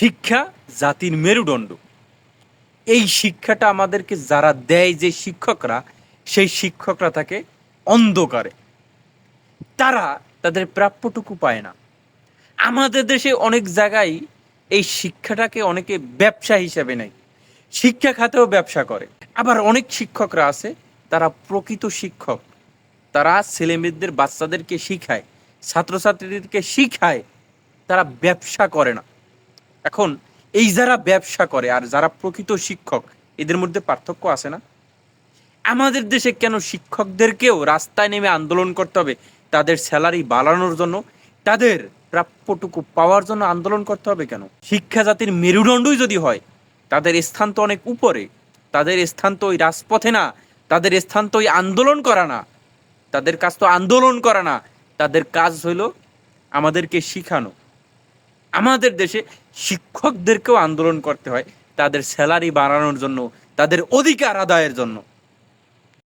শিক্ষা জাতির মেরুদণ্ড। এই শিক্ষাটা আমাদেরকে যারা দেয় যে শিক্ষকরা, সেই শিক্ষকরা থাকে অন্ধকারে তারা তাদের প্রাপ্যটুকু পায় না। আমাদের দেশে অনেক জায়গায় এই শিক্ষাটাকে অনেকে ব্যবসা হিসেবে নেয়। শিক্ষা খাতেও ব্যবসা করে। আবার অনেক শিক্ষকরা আছে, তারা প্রকৃত শিক্ষক। তারা ছেলেমেয়েদের বাচ্চাদেরকে শিখায়, ছাত্রছাত্রীদেরকে শিখায়, তারা ব্যবসা করে না। এখন এই যারা ব্যবসা করে আর যারা প্রকৃত শিক্ষক, এদের মধ্যে পার্থক্য আছে না? আমাদের দেশে কেন শিক্ষকদেরকেও রাস্তায় নেমে আন্দোলন করতে হবে? তাদের স্যালারি বাড়ানোর জন্য, তাদের প্রাপ্যটুকু পাওয়ার জন্য আন্দোলন করতে হবে কেন? শিক্ষা জাতির মেরুদণ্ডই যদি হয়, তাদের স্থান তো অনেক উপরে, তাদের স্থান তো ওই রাজপথে না, তাদের স্থান তো ওই আন্দোলন করা না, তাদের কাজ তো আন্দোলন করা না, তাদের কাজ হইল আমাদেরকে শিখানো। আমাদের দেশে শিক্ষকদেরকেও আন্দোলন করতে হয় তাদের স্যালারি বাড়ানোর জন্য তাদের অধিকার আদায়ের জন্য।